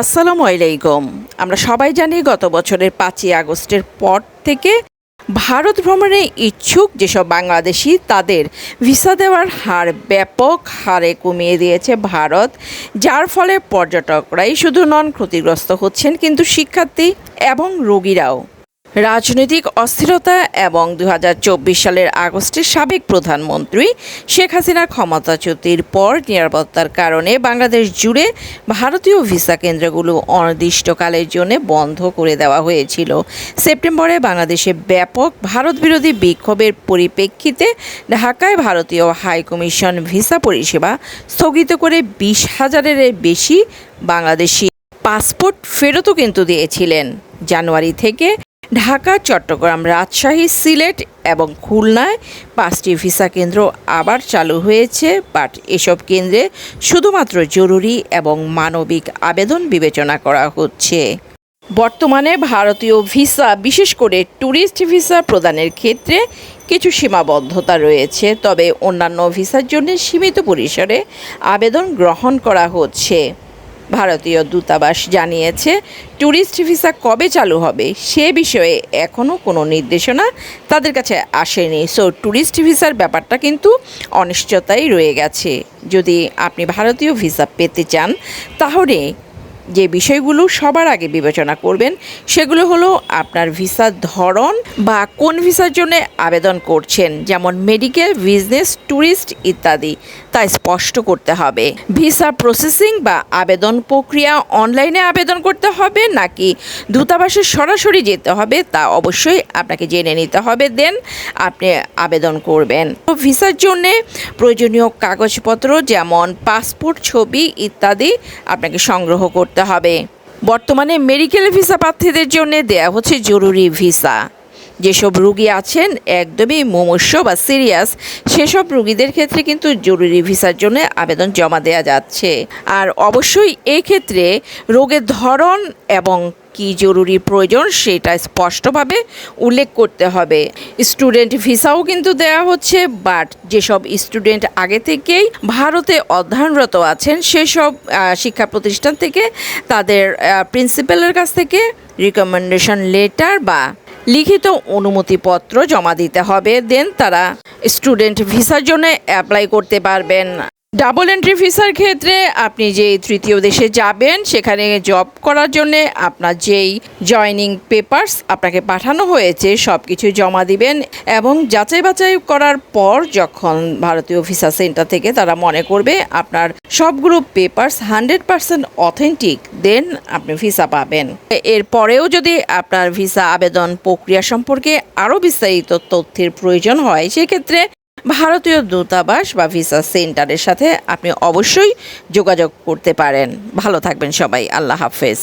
আসসালামু আলাইকুম। আমরা সবাই জানি গত বছরের পাঁচই আগস্টের পর থেকে ভারত ভ্রমণে ইচ্ছুক যেসব বাংলাদেশি, তাদের ভিসা দেওয়ার হার ব্যাপক হারে কমিয়ে দিয়েছে ভারত, যার ফলে পর্যটকরাই শুধু নন ক্ষতিগ্রস্ত হচ্ছেন কিন্তু শিক্ষার্থী এবং রোগীরাও। রাজনৈতিক অস্থিরতা এবং দু হাজার চব্বিশ সালের আগস্টের সাবেক প্রধানমন্ত্রী শেখ হাসিনার ক্ষমতাচ্যুতির পর নিরাপত্তার কারণে বাংলাদেশ জুড়ে ভারতীয় ভিসা কেন্দ্রগুলো অনির্দিষ্টকালের জন্য বন্ধ করে দেওয়া হয়েছিল। সেপ্টেম্বরে বাংলাদেশে ব্যাপক ভারত বিরোধী বিক্ষোভের পরিপ্রেক্ষিতে ঢাকায় ভারতীয় হাইকমিশন ভিসা পরিষেবা স্থগিত করে বিশ হাজারের বেশি বাংলাদেশি পাসপোর্ট ফেরতও কিন্তু দিয়েছিলেন। জানুয়ারি থেকে ঢাকা, চট্টগ্রাম রাজশাহী, সিলেট এবং খুলনায় পাঁচটি ভিসা কেন্দ্র আবার চালু হয়েছে, বাট এসব কেন্দ্রে শুধুমাত্র জরুরি এবং মানবিক আবেদন বিবেচনা করা হচ্ছে। বর্তমানে ভারতীয় ভিসা, বিশেষ করে ট্যুরিস্ট ভিসা প্রদানের ক্ষেত্রে কিছু সীমাবদ্ধতা রয়েছে, তবে অন্যান্য ভিসার জন্য সীমিত পরিসরে আবেদন গ্রহণ করা হচ্ছে। ভারতীয় দূতাবাস জানিয়েছে, ট্যুরিস্ট ভিসা কবে চালু হবে সে বিষয়ে এখনও কোনো নির্দেশনা তাদের কাছে আসেনি। সো ট্যুরিস্ট ভিসার ব্যাপারটা কিন্তু অনিশ্চয়তাই রয়ে গেছে। যদি আপনি ভারতীয় ভিসা পেতে চান, তাহলে যে বিষয়গুলো সবার আগে বিবেচনা করবেন, সেগুলো হলো আপনার ভিসার ধরন বা কোন ভিসার জন্য আবেদন করছেন, যেমন মেডিকেল, বিজনেস, ট্যুরিস্ট ইত্যাদি। তা স্পষ্ট করতে হবে। ভিসা প্রসেসিং বা আবেদন প্রক্রিয়া অনলাইনে আবেদন করতে হবে নাকি দূতাবাসে সরাসরি যেতে হবে তা অবশ্যই আপনাকে জেনে নিতে হবে। দেন আপনি আবেদন করবেন। তো ভিসার জন্যে প্রয়োজনীয় কাগজপত্র যেমন পাসপোর্ট, ছবি ইত্যাদি আপনাকে সংগ্রহ করতে হবে। বর্তমানে মেডিকেল ভিসা প্রার্থীদের জন্য দেয়া হচ্ছে জরুরি ভিসা। যেসব রুগী আছেন একদমই মুমূর্ষ বা সিরিয়াস, সেসব রুগীদের ক্ষেত্রে কিন্তু জরুরি ভিসার জন্য আবেদন জমা দেওয়া যাচ্ছে। আর অবশ্যই এই ক্ষেত্রে রোগের ধরন এবং কি জরুরি প্রয়োজন সেটা স্পষ্টভাবে উল্লেখ করতে হবে। স্টুডেন্ট ভিসাও কিন্তু দেওয়া হচ্ছে, বাট যেসব স্টুডেন্ট আগে থেকেই ভারতে অধ্যয়নরত আছেন, সেসব শিক্ষা প্রতিষ্ঠান থেকে তাদের প্রিন্সিপালের কাছ থেকে রিকমেন্ডেশন লেটার বা লিখিত অনুমতিপত্র জমা দিতে হবে দেন তারা স্টুডেন্ট ভিসার জন্য অ্যাপ্লাই করতে পারবেন। ডাবল এন্ট্রি ভিসার ক্ষেত্রে আপনি যে তৃতীয় দেশে যাবেন, সেখানে জব করার জন্যে আপনার যেই জয়নিং পেপারস আপনাকে পাঠানো হয়েছে সব কিছু জমা দিবেন এবং যাচাই বাছাই করার পর যখন ভারতীয় ভিসা সেন্টার থেকে তারা মনে করবে আপনার সবগুলো papers hundred percent authentic then আপনি ভিসা পাবেন। এরপরেও যদি আপনার ভিসা আবেদন প্রক্রিয়া সম্পর্কে আরও বিস্তারিত তথ্যের প্রয়োজন হয়, সেক্ষেত্রে ভারতীয় দূতাবাস বা ভিসা সেন্টারের সাথে আপনি অবশ্যই যোগাযোগ করতে পারেন। ভালো থাকবেন সবাই। আল্লাহ হাফেজ।